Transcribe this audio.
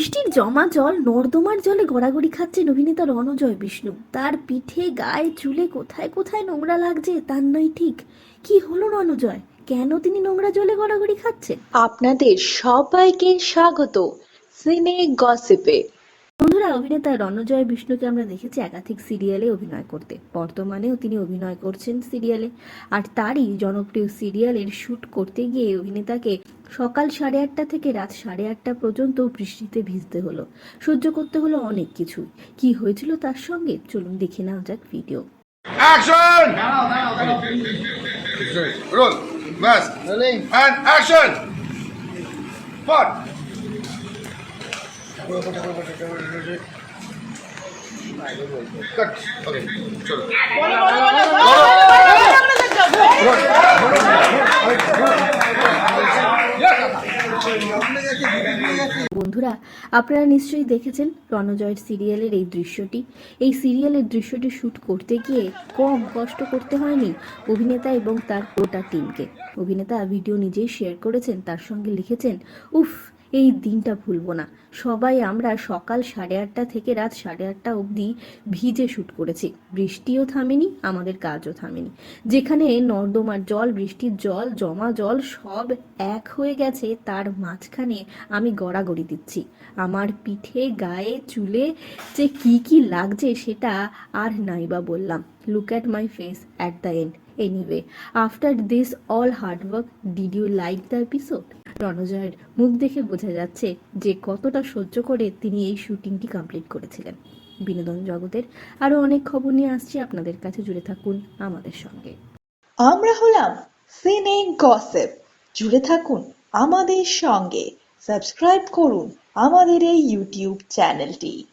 বৃষ্টির জমা জল নর্দমার জলে গড়াগড়ি খাচ্ছেন অভিনেতা রণজয় বিষ্ণু। তার পিঠে, গায়ে, চুলে কোথায় কোথায় নোংরা লাগছে তার নয় ঠিক। কি হলো রণজয়? কেন তিনি নোংরা জলে গড়াগড়ি খাচ্ছে আপনাদের সবাইকে স্বাগত। সিনে গসিপে। বন্ধুরা অভিনেতা রণজয় বিষ্ণুকে আমরা দেখেছি একাধিক সিরিয়ালে অভিনয় করতে। বর্তমানেও তিনি অভিনয় করছেন সিরিয়ালে। আর তারই জনপ্রিয় সিরিয়ালের শুট করতে গিয়ে অভিনেতাকে সকাল সাড়ে আটটা থেকে রাত সাড়ে আটটা পর্যন্ত বৃষ্টিতে ভিজতে হলো। সহ্য করতে হলো অনেক কিছু। কি হয়েছিল তার সঙ্গে? চলুন দেখে নেওয়া যাক video. Action! Roll. Bas. And বন্ধুরা, আপনারা নিশ্চয়ই দেখেছেন রণজয়ের সিরিয়ালের এই দৃশ্যটি। এই সিরিয়ালের দৃশ্যটি শ্যুট করতে গিয়ে কম কষ্ট করতে হয়নি অভিনেতা এবং তার গোটা টিমকে। অভিনেতা ভিডিও নিজেই শেয়ার করেছেন, তার সঙ্গে লিখেছেন, উফ এই দিনটা ভুলবো না। সবাই আমরা সকাল সাড়ে আটটা থেকে রাত সাড়ে আটটা অবধি ভিজে শ্যুট করেছি। বৃষ্টিও থামেনি, আমাদের কাজও থামেনি। যেখানে নর্দমার জল, বৃষ্টির জল, জমা জল সব এক হয়ে গেছে, তার মাঝখানে আমি গড়াগড়ি দিচ্ছি। আমার পিঠে, গায়ে, চুলে যে কি কি লাগছে সেটা আর নাই বা বললাম। Look at my face at the end anyway after this all hard work did you like the episode রণজয়ের মুখ দেখে বোঝা যাচ্ছে যে কতটা সহ্য করে তিনি এই শুটিংটি কমপ্লিট করেছিলেন। বিনোদন জগতের আরও অনেক খবর নিয়ে আসছি আপনাদের কাছে। জুড়ে থাকুন আমাদের সঙ্গে। আমরা হলাম সিনে গসেপ। জুড়ে থাকুন আমাদের সঙ্গে। সাবস্ক্রাইব করুন আমাদের এই ইউটিউব চ্যানেলটি।